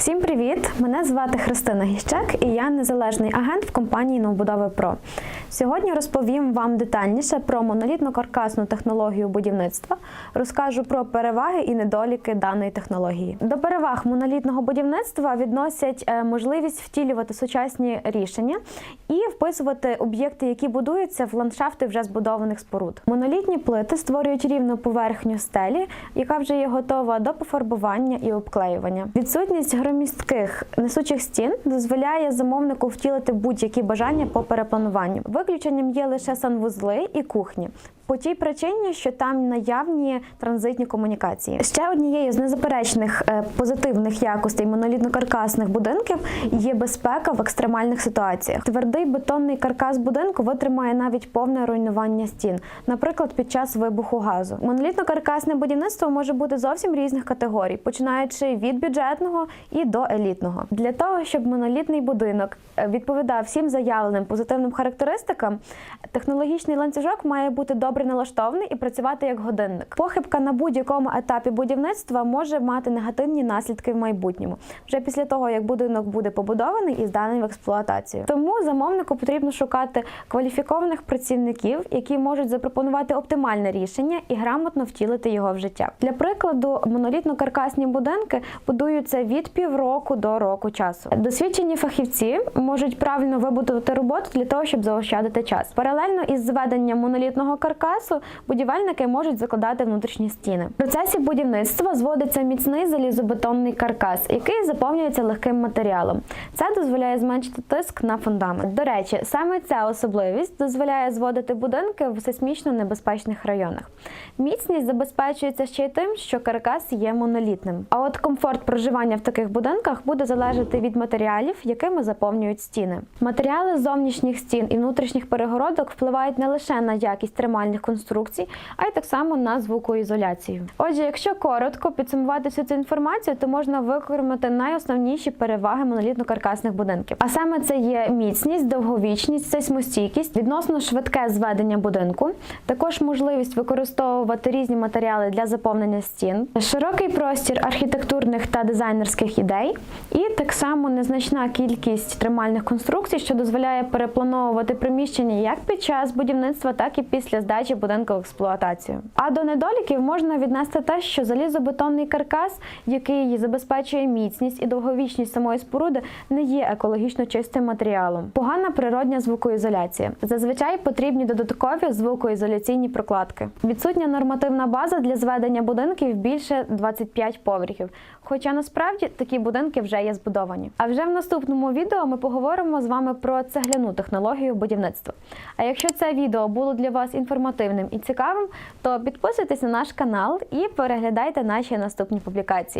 Всім привіт! Мене звати Христина Гіщак і я незалежний агент в компанії Новбудови Про. Сьогодні розповім вам детальніше про монолітно-каркасну технологію будівництва, розкажу про переваги і недоліки даної технології. До переваг монолітного будівництва відносять е, можливість втілювати сучасні рішення і вписувати об'єкти, які будуються в ландшафти вже збудованих споруд. Монолітні плити створюють рівну поверхню стелі, яка вже є готова до пофарбування і обклеювання. Відсутність громістких несучих стін дозволяє замовнику втілити будь-які бажання по переплануванню. Виключенням є лише санвузли і кухні. По тій причині, що там наявні транзитні комунікації. Ще однією з незаперечних е, позитивних якостей монолітно-каркасних будинків є безпека в екстремальних ситуаціях. Твердий бетонний каркас будинку витримає навіть повне руйнування стін, наприклад, під час вибуху газу. Монолітно-каркасне будівництво може бути зовсім різних категорій, починаючи від бюджетного і до елітного. Для того щоб монолітний будинок е, відповідав всім заявленим позитивним характеристикам, технологічний ланцюжок має бути добре налаштований і працювати як годинник. Похибка на будь-якому етапі будівництва може мати негативні наслідки в майбутньому, вже після того як будинок буде побудований і зданий в експлуатацію. Тому замовнику потрібно шукати кваліфікованих працівників, які можуть запропонувати оптимальне рішення і грамотно втілити його в життя. Для прикладу, монолітно-каркасні будинки будуються від півроку до року часу. Досвідчені фахівці можуть правильно вибудувати роботу для того, щоб заощадити час. Паралельно із зведенням монолітного каркасу будівельники можуть закладати внутрішні стіни. В процесі будівництва зводиться міцний залізобетонний каркас, який заповнюється легким матеріалом. Це дозволяє зменшити тиск на фундамент. До речі, саме ця особливість дозволяє зводити будинки в сейсмічно небезпечних районах. Міцність забезпечується ще й тим, що каркас є монолітним. А от комфорт проживання в таких будинках буде залежати від матеріалів, якими заповнюють стіни. Матеріали зовнішніх стін і внутрішніх перегородок впливають не лише на якість тримальних конструкцій, а й так само на звукоізоляцію. Отже, якщо коротко підсумувати всю цю інформацію, то можна викормити найосновніші переваги монолітно-каркасних будинків. А саме це є міцність, довговічність, сейсмостійкість, відносно швидке зведення будинку, також можливість використовувати різні матеріали для заповнення стін, широкий простір архітектурних та дизайнерських ідей, і так само незначна кількість тримальних конструкцій, що дозволяє переплановувати приміщення як під час будівництва, так і після здачі будинку в експлуатацію. А до недоліків можна віднести те, що залізобетонний каркас, який її забезпечує міцність і довговічність самої споруди, не є екологічно чистим матеріалом. Погана природня звукоізоляція. Зазвичай потрібні додаткові звукоізоляційні прокладки. Відсутня нормативна база для зведення будинків більше 25 поверхів. Хоча насправді такі будинки вже є збудовані. А вже в наступному відео ми поговоримо з вами про цегляну технологію будівництва. А якщо це відео було для вас інформативним і цікавим, то підписуйтесь на наш канал і переглядайте наші наступні публікації.